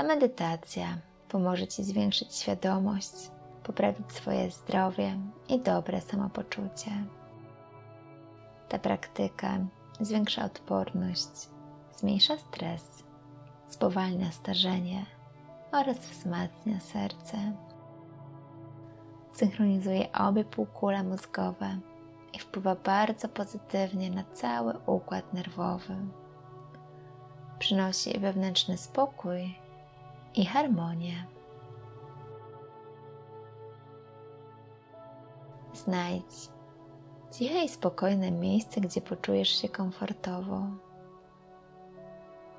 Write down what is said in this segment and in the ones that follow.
Ta medytacja pomoże Ci zwiększyć świadomość, poprawić swoje zdrowie i dobre samopoczucie. Ta praktyka zwiększa odporność, zmniejsza stres, spowalnia starzenie oraz wzmacnia serce. Synchronizuje obie półkule mózgowe i wpływa bardzo pozytywnie na cały układ nerwowy. Przynosi wewnętrzny spokój i harmonię. Znajdź ciche i spokojne miejsce, gdzie poczujesz się komfortowo.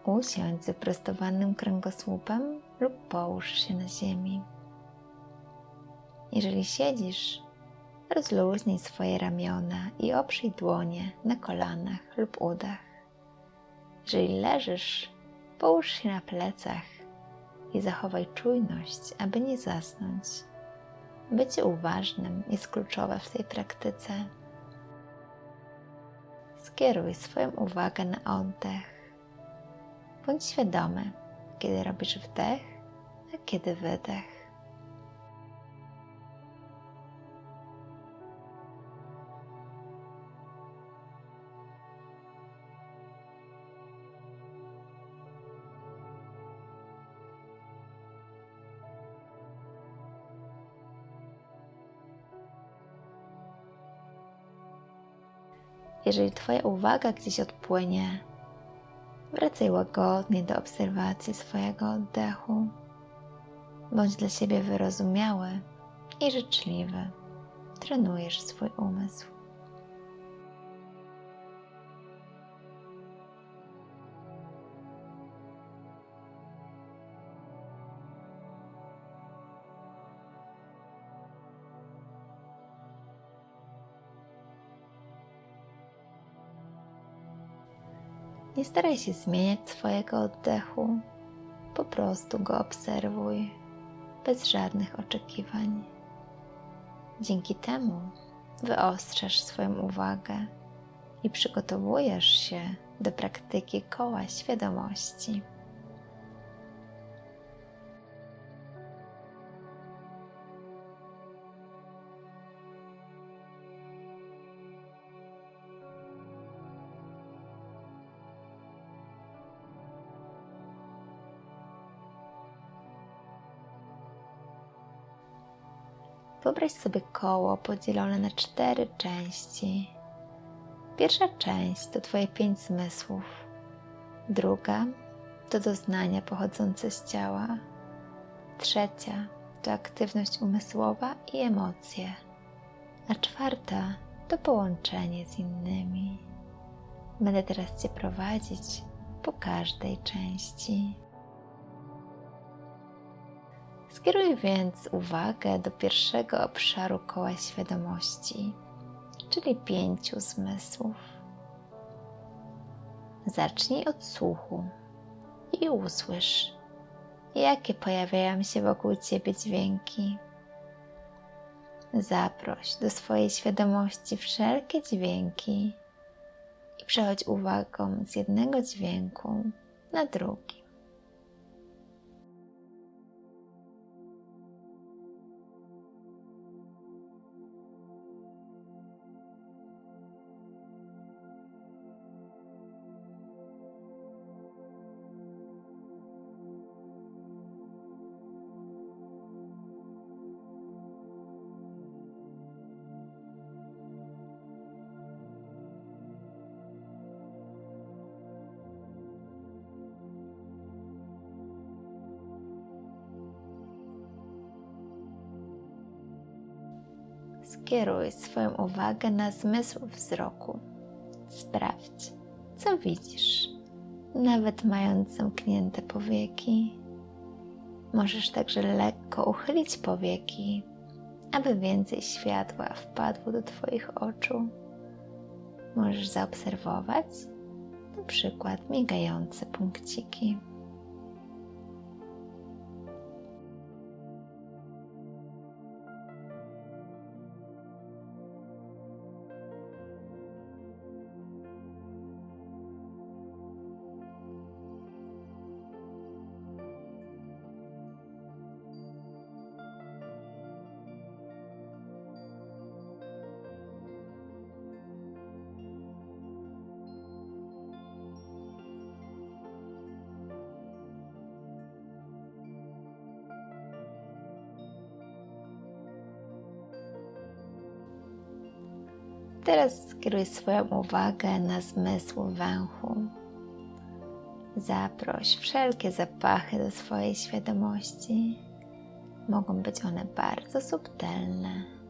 Usiądź z wyprostowanym kręgosłupem lub połóż się na ziemi. Jeżeli siedzisz, rozluźnij swoje ramiona i oprzyj dłonie na kolanach lub udach. Jeżeli leżysz, połóż się na plecach i zachowaj czujność, aby nie zasnąć. Bycie uważnym jest kluczowe w tej praktyce. Skieruj swoją uwagę na oddech. Bądź świadomy, kiedy robisz wdech, a kiedy wydech. Jeżeli Twoja uwaga gdzieś odpłynie, wracaj łagodnie do obserwacji swojego oddechu. Bądź dla siebie wyrozumiały i życzliwy. Trenujesz swój umysł. Nie staraj się zmieniać swojego oddechu, po prostu go obserwuj, bez żadnych oczekiwań. Dzięki temu wyostrzasz swoją uwagę i przygotowujesz się do praktyki koła świadomości. Wyobraź sobie koło podzielone na cztery części. Pierwsza część to Twoje pięć zmysłów, druga to doznania pochodzące z ciała, trzecia to aktywność umysłowa i emocje, a czwarta to połączenie z innymi. Będę teraz Cię prowadzić po każdej części. Skieruj więc uwagę do pierwszego obszaru koła świadomości, czyli pięciu zmysłów. Zacznij od słuchu i usłysz, jakie pojawiają się wokół Ciebie dźwięki. Zaproś do swojej świadomości wszelkie dźwięki i przechodź uwagą z jednego dźwięku na drugi. Skieruj swoją uwagę na zmysł wzroku. Sprawdź, co widzisz, nawet mając zamknięte powieki. Możesz także lekko uchylić powieki, aby więcej światła wpadło do Twoich oczu. Możesz zaobserwować na przykład migające punkciki. Teraz skieruj swoją uwagę na zmysł węchu. Zaproś wszelkie zapachy do swojej świadomości. Mogą być one bardzo subtelne.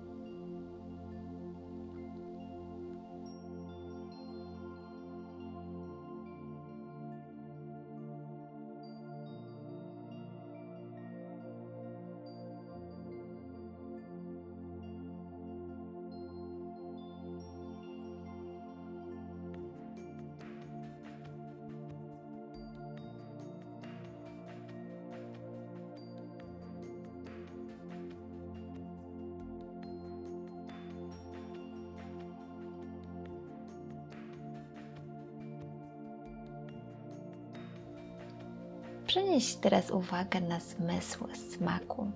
Przenieś teraz uwagę na zmysł smaku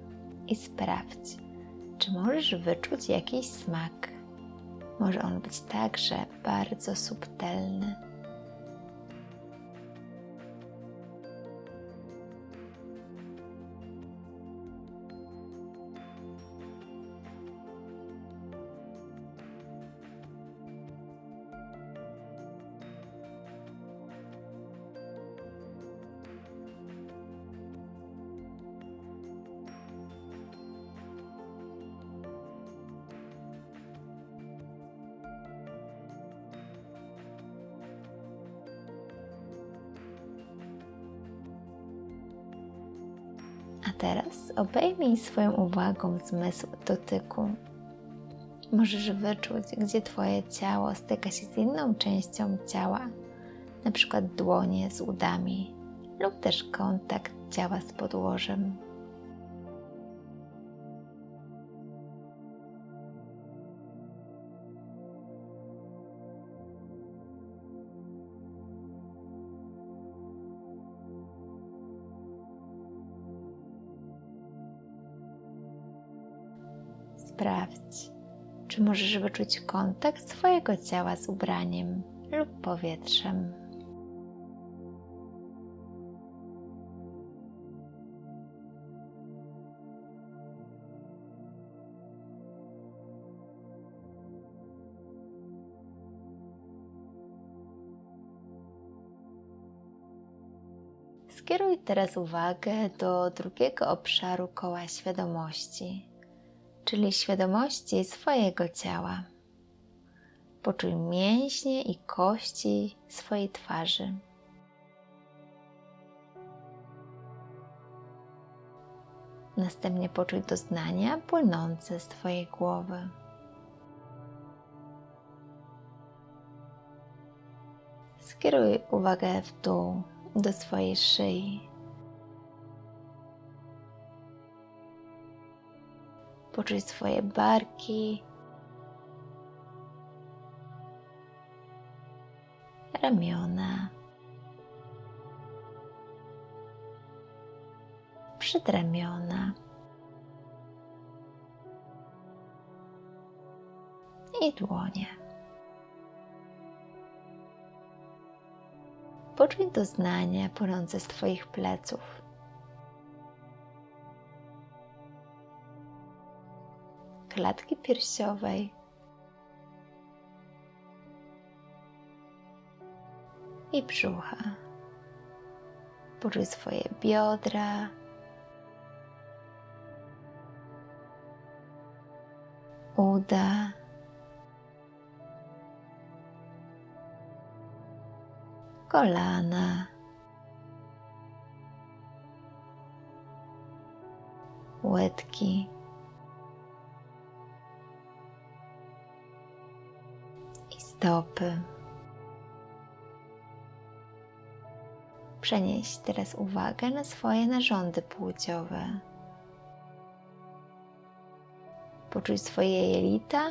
i sprawdź, czy możesz wyczuć jakiś smak. Może on być także bardzo subtelny. Teraz obejmij swoją uwagą zmysł dotyku. Możesz wyczuć, gdzie Twoje ciało styka się z inną częścią ciała, przykład dłonie z udami, lub też kontakt ciała z podłożem. Sprawdź, czy możesz wyczuć kontakt swojego ciała z ubraniem lub powietrzem. Skieruj teraz uwagę do drugiego obszaru koła świadomości czyli świadomości swojego ciała. Poczuj mięśnie i kości swojej twarzy. Następnie poczuj doznania płynące z Twojej głowy. Skieruj uwagę w dół do swojej szyi. Poczuj swoje barki, ramiona, przedramiona i dłonie. Poczuj doznania płynące z Twoich pleców. Klatki piersiowej. I brzucha. Poczuj swoje biodra. Uda. Kolana. Łydki. Stopy. Przenieś teraz uwagę na swoje narządy płciowe. Poczuj swoje jelita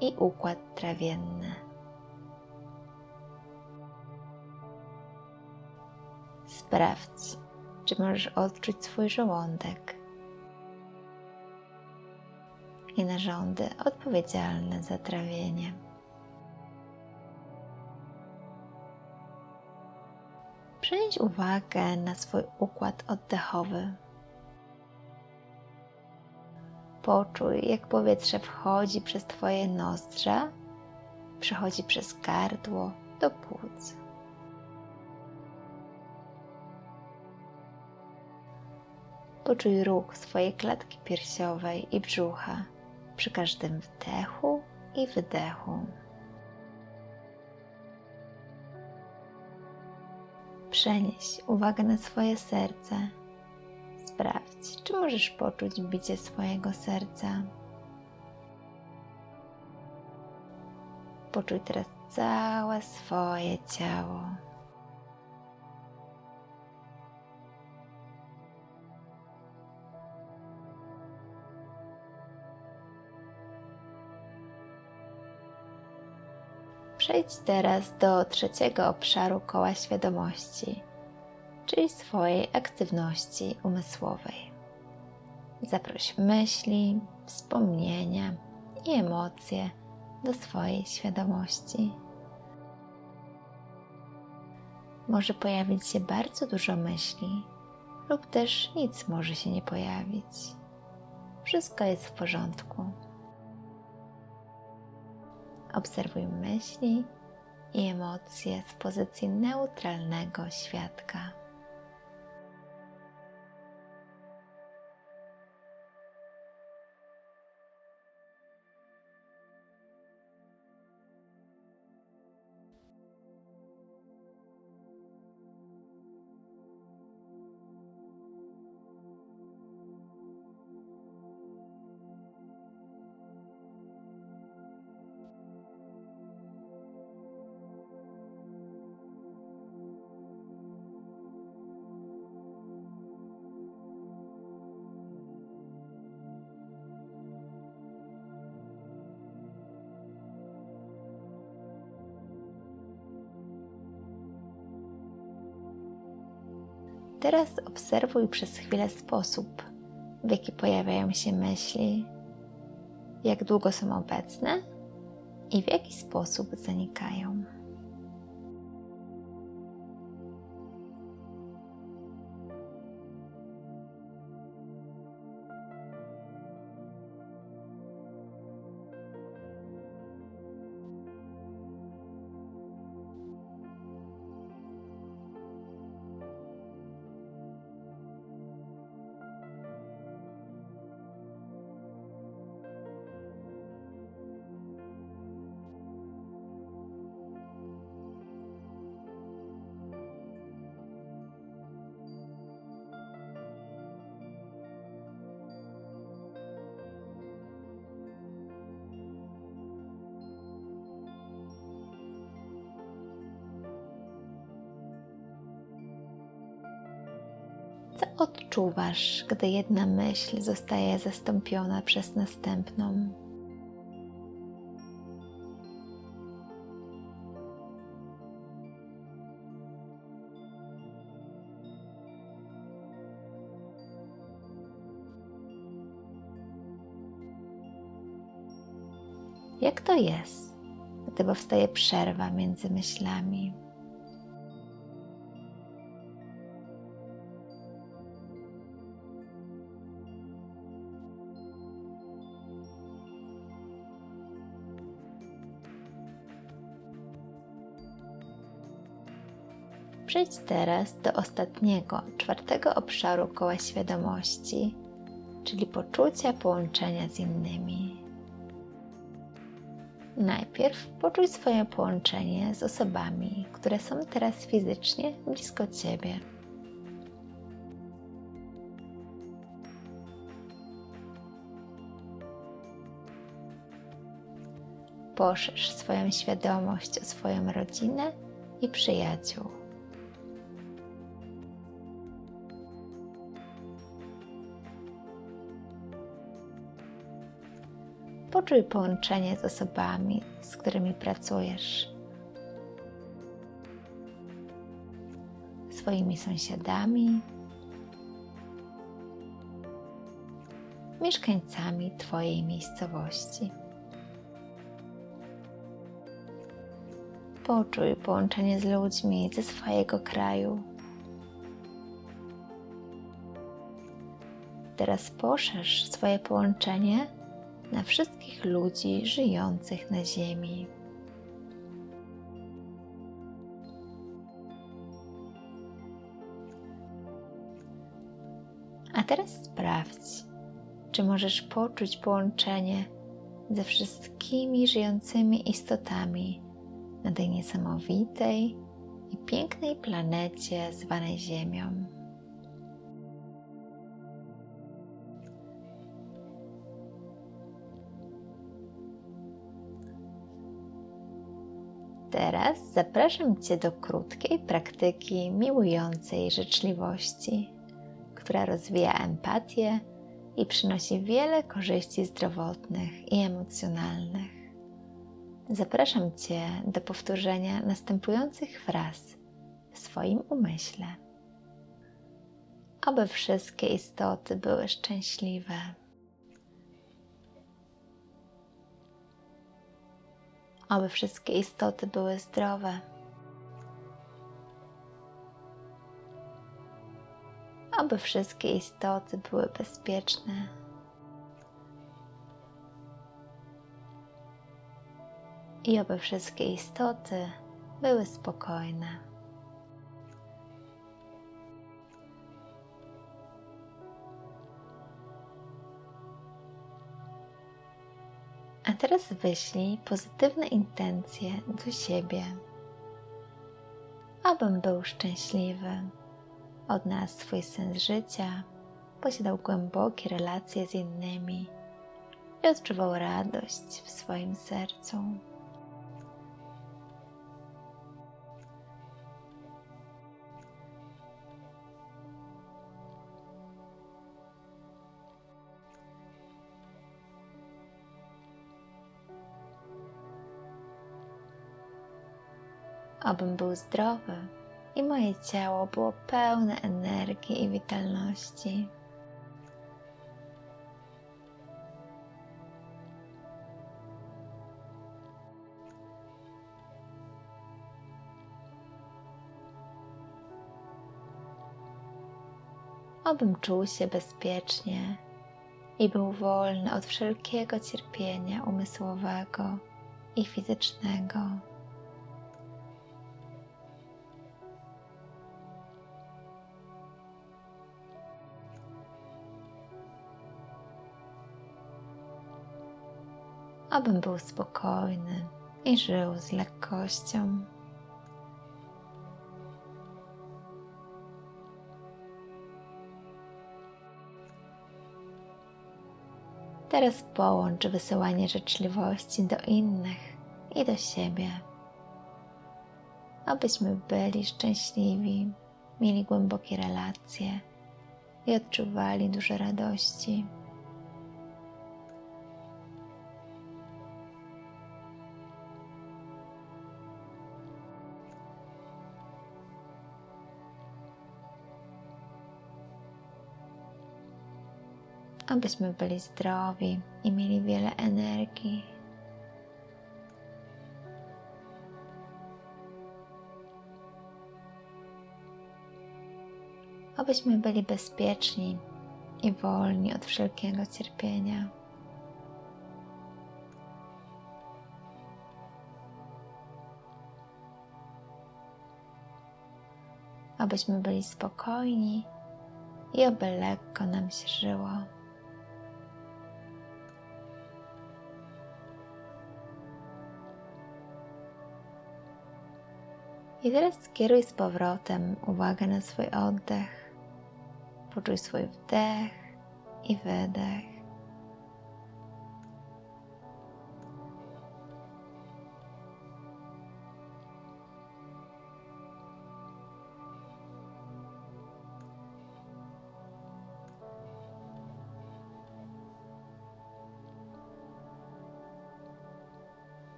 i układ trawienny. Sprawdź, czy możesz odczuć swój żołądek i narządy odpowiedzialne za trawienie. Przenieś uwagę na swój układ oddechowy. Poczuj, jak powietrze wchodzi przez Twoje nozdrza, przechodzi przez gardło do płuc. Poczuj ruch swojej klatki piersiowej i brzucha przy każdym wdechu i wydechu. Przenieś uwagę na swoje serce. Sprawdź, czy możesz poczuć bicie swojego serca. Poczuj teraz całe swoje ciało. Przejdź teraz do trzeciego obszaru koła świadomości, czyli swojej aktywności umysłowej. Zaproś myśli, wspomnienia i emocje do swojej świadomości. Może pojawić się bardzo dużo myśli, lub też nic może się nie pojawić. Wszystko jest w porządku. Obserwuj myśli i emocje z pozycji neutralnego świadka. Teraz obserwuj przez chwilę sposób, w jaki pojawiają się myśli, jak długo są obecne i w jaki sposób zanikają. Odczuwasz, gdy jedna myśl zostaje zastąpiona przez następną? Jak to jest, gdy powstaje przerwa między myślami? Przejdź teraz do ostatniego, czwartego obszaru koła świadomości, czyli poczucia połączenia z innymi. Najpierw poczuj swoje połączenie z osobami, które są teraz fizycznie blisko Ciebie. Poszerz swoją świadomość o swoją rodzinę i przyjaciół. Poczuj połączenie z osobami, z którymi pracujesz, swoimi sąsiadami, mieszkańcami Twojej miejscowości. Poczuj połączenie z ludźmi ze swojego kraju. Teraz poszerz swoje połączenie na wszystkich ludzi żyjących na Ziemi. A teraz sprawdź, czy możesz poczuć połączenie ze wszystkimi żyjącymi istotami na tej niesamowitej i pięknej planecie zwanej Ziemią. Teraz zapraszam Cię do krótkiej praktyki miłującej życzliwości, która rozwija empatię i przynosi wiele korzyści zdrowotnych i emocjonalnych. Zapraszam Cię do powtórzenia następujących fraz w swoim umyśle. Aby wszystkie istoty były szczęśliwe. Aby wszystkie istoty były zdrowe. Aby wszystkie istoty były bezpieczne. I aby wszystkie istoty były spokojne. A teraz wyślij pozytywne intencje do siebie, abym był szczęśliwy, odnalazł swój sens życia, posiadał głębokie relacje z innymi. I odczuwał radość w swoim sercu. Abym był zdrowy i moje ciało było pełne energii i witalności. Abym czuł się bezpiecznie i był wolny od wszelkiego cierpienia umysłowego i fizycznego. Abym był spokojny i żył z lekkością. Teraz połącz wysyłanie życzliwości do innych i do siebie, abyśmy byli szczęśliwi, mieli głębokie relacje i odczuwali dużo radości. Abyśmy byli zdrowi i mieli wiele energii. Abyśmy byli bezpieczni i wolni od wszelkiego cierpienia. Abyśmy byli spokojni i oby lekko nam się żyło. I teraz skieruj z powrotem uwagę na swój oddech. Poczuj swój wdech i wydech.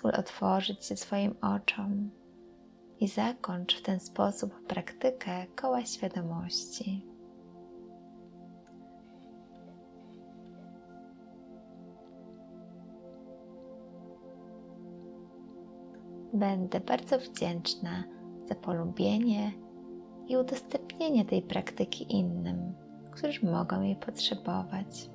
pozwól otworzyć się swoim oczom i zakończ w ten sposób praktykę koła świadomości. Będę bardzo wdzięczna za polubienie i udostępnienie tej praktyki innym, którzy mogą jej potrzebować.